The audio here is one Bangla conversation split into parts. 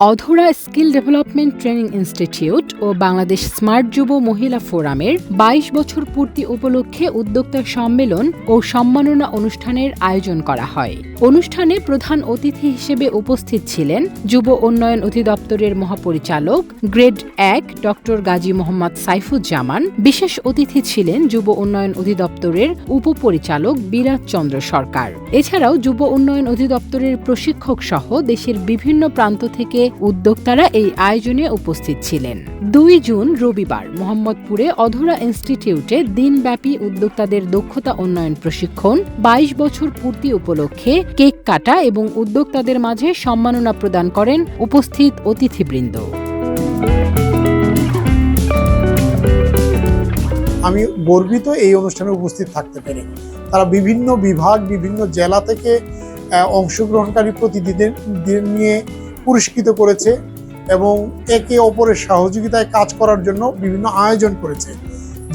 Adhora skill development training institute ও বাংলাদেশ স্মার্ট যুব মহিলা ফোরামের ২২ বছর পূর্তি উপলক্ষে উদ্যোক্তা সম্মেলন ও সম্মাননা অনুষ্ঠানের আয়োজন করা হয়। অনুষ্ঠানে প্রধান অতিথি হিসেবে উপস্থিত ছিলেন যুব উন্নয়ন অধিদপ্তরের মহাপরিচালক গ্রেড এক ডক্টর গাজী মোহাম্মদ সাইফুজ্জামান, বিশেষ অতিথি ছিলেন যুব উন্নয়ন অধিদপ্তরের উপপরিচালক বিরাজ চন্দ্র সরকার। এছাড়াও যুব উন্নয়ন অধিদপ্তরের প্রশিক্ষক সহ দেশের বিভিন্ন প্রান্ত থেকে উদ্যোক্তারা এই আয়োজনে উপস্থিত ছিলেন। দুই জুন রবিবার মোহাম্মদপুরে অধরা ইনস্টিটিউটে দিনব্যাপী উদ্যোক্তাদের দক্ষতা উন্নয়ন প্রশিক্ষণ ২২ বছর পূর্তি উপলক্ষে কেক কাটা এবং উদ্যোক্তাদের মাঝে সম্মাননা প্রদান করেন উপস্থিত অতিথিবৃন্দ। আমি গর্বিত এই অনুষ্ঠানে উপস্থিত থাকতে পেরে। তারা বিভিন্ন বিভাগ, বিভিন্ন জেলা থেকে অংশগ্রহণকারী প্রতিনিধিদের নিয়ে পুরস্কৃত করেছে এবং একে অপরের সহযোগিতায় কাজ করার জন্য বিভিন্ন আয়োজন করেছে,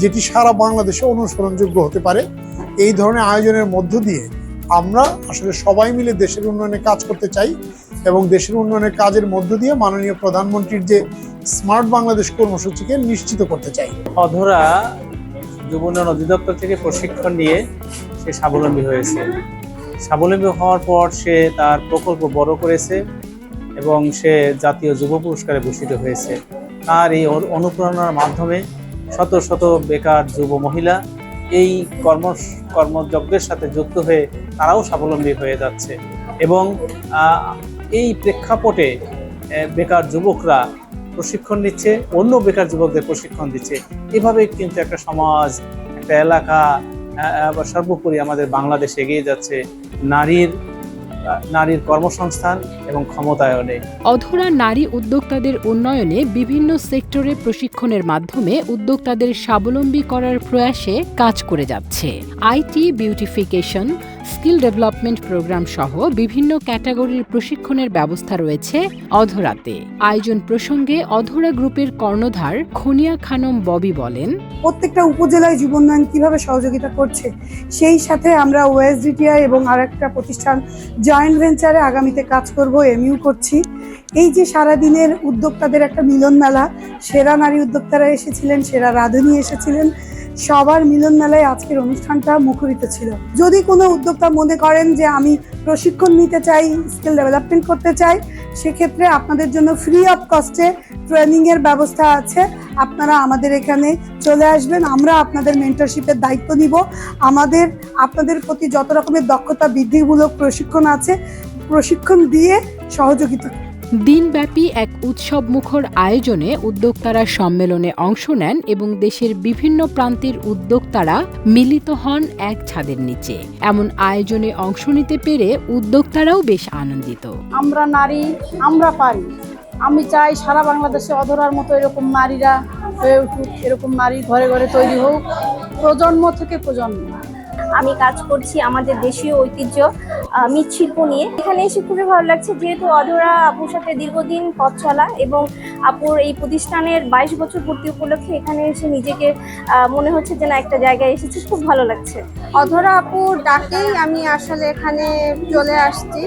যেটি সারা বাংলাদেশে অনুসরণযোগ্য হতে পারে। এই ধরনের আয়োজনের মধ্য দিয়ে আমরা আসলে সবাই মিলে দেশের উন্নয়নে কাজ করতে চাই এবং দেশের উন্নয়নের কাজের মধ্য দিয়ে মাননীয় প্রধানমন্ত্রীর যে স্মার্ট বাংলাদেশ কর্মসূচিকে নিশ্চিত করতে চাই। অধরা যুব উন্নয়ন অধিদপ্তর থেকে প্রশিক্ষণ নিয়ে সে স্বাবলম্বী হয়েছে। স্বাবলম্বী হওয়ার পর সে তার প্রকল্প বড় করেছে। এবং সে জাতীয় যুব পুরস্কারে ভূষিত হয়েছে। তার এই অনু- অনুপ্রেরণার মাধ্যমে শত শত বেকার যুব মহিলা এই কর্ম কর্মযজ্ঞের সাথে যুক্ত হয়ে তারাও স্বাবলম্বী হয়ে যাচ্ছে এবং এই প্রেক্ষাপটে বেকার যুবকরা প্রশিক্ষণ নিচ্ছে, অন্য বেকার যুবকদের প্রশিক্ষণ দিচ্ছে। এভাবে কিন্তু একটা সমাজ, একটা এলাকা সর্বোপরি আমাদের বাংলাদেশ এগিয়ে যাচ্ছে। নারীর নারীর কর্মসংস্থান এবং ক্ষমতায়নে। অধরা নারী উদ্যোক্তাদের উন্নয়নে বিভিন্ন সেক্টরে প্রশিক্ষণের মাধ্যমে উদ্যোক্তাদের স্বাবলম্বী করার প্রয়াসে কাজ করে যাচ্ছে। IT beautification skill development program সহ বিভিন্ন ক্যাটাগরির প্রশিক্ষণের ব্যবস্থা রয়েছে অধরাতে। আয়োজন প্রসঙ্গে অধরা গ্রুপের কর্ণধার খনিয়া খানম ববি বলেন প্রত্যেকটা উপজেলায় জীবনোন্নয়ন কীভাবে সহযোগিতা করছে সেই সাথে আমরা ওএসডিটিআই এবং আরেকটা প্রতিষ্ঠান জয়েন্ট ভেঞ্চারে আগামীতে কাজ করব এমইউ করছি। এই যে সারাদিনের উদ্যোক্তাদের একটা মিলন মেলা, সেরা নারী উদ্যোক্তারা এসেছিলেন, সেরা রাঁধুনি এসেছিলেন। সবার মিলন মেলায় আজকের অনুষ্ঠানটা মুখরিত ছিল। যদি কোনো উদ্যোক্তা মনে করেন যে আমি প্রশিক্ষণ নিতে চাই, স্কিল ডেভেলপমেন্ট করতে চাই, সেক্ষেত্রে আপনাদের জন্য ফ্রি অফ কস্টে ট্রেনিংয়ের ব্যবস্থা আছে। আপনারা আমাদের এখানে চলে আসবেন আমরা আপনাদের মেন্টরশিপের দায়িত্ব নিব। আমাদের আপনাদের প্রতি যত রকমের দক্ষতা বৃদ্ধিমূলক প্রশিক্ষণ আছে প্রশিক্ষণ দিয়ে সহযোগিতা দিনব্যাপী এক উৎসব মুখর আয়োজনে উদ্যোক্তারা সম্মেলনে অংশ নেন এবং দেশের বিভিন্ন প্রান্তের উদ্যোক্তারা মিলিত হন এক ছাদের নিচে। এমন আয়োজনে অংশ নিতে পেরে উদ্যোক্তারাও বেশ আনন্দিত। আমরা নারী আমরা পারি। আমি চাই সারা বাংলাদেশে অধরার মতো এরকম নারীরা হয়ে উঠুক এরকম নারী ঘরে ঘরে তৈরি হোক প্রজন্ম থেকে প্রজন্ম। আমি কাজ করছি আমাদের দেশীয় ঐতিহ্য মৃৎশিল্প নিয়ে। এখানে এসে খুবই ভালো লাগছে যেহেতু অধরা আপুর সাথে দীর্ঘদিন পথ চলা এবং আপুর এই প্রতিষ্ঠানের বাইশ বছর পূর্তি উপলক্ষে এখানে এসে নিজেকে মনে হচ্ছে যে না একটা জায়গায় এসেছি। খুব ভালো লাগছে। অধরা আপুর ডাকেই আমি আসলে এখানে চলে আসছি।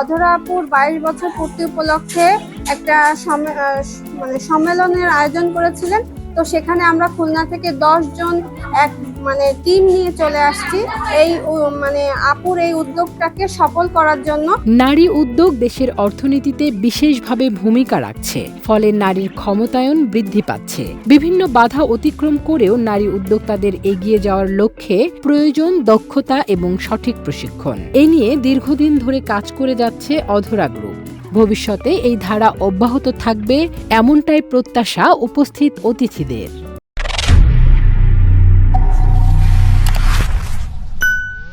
অধরা আপুর বাইশ বছর পূর্তি উপলক্ষে একটা মানে সম্মেলনের আয়োজন করেছিলেন। তো সেখানে আমরা খুলনা থেকে জন এক মানে টিম নিয়ে চলে আসছি। এই মানে আপুর এই উদ্যোগটাকে সফল করার জন্য। নারী উদ্যোগ দেশের অর্থনীতিতে বিশেষভাবে ভূমিকা রাখছে। ফলে নারীর ক্ষমতায়ন বৃদ্ধি পাচ্ছে। বিভিন্ন বাধা অতিক্রম করেও নারী উদ্যোক্তাদের এগিয়ে যাওয়ার লক্ষ্যে প্রয়োজন, দক্ষতা এবং সঠিক প্রশিক্ষণ। এ নিয়ে দীর্ঘদিন ধরে কাজ করে যাচ্ছে অধরা গ্রুপ ভবিষ্যতে এই ধারা অব্যাহত থাকবে এমনটাই প্রত্যাশা উপস্থিত অতিথিদের।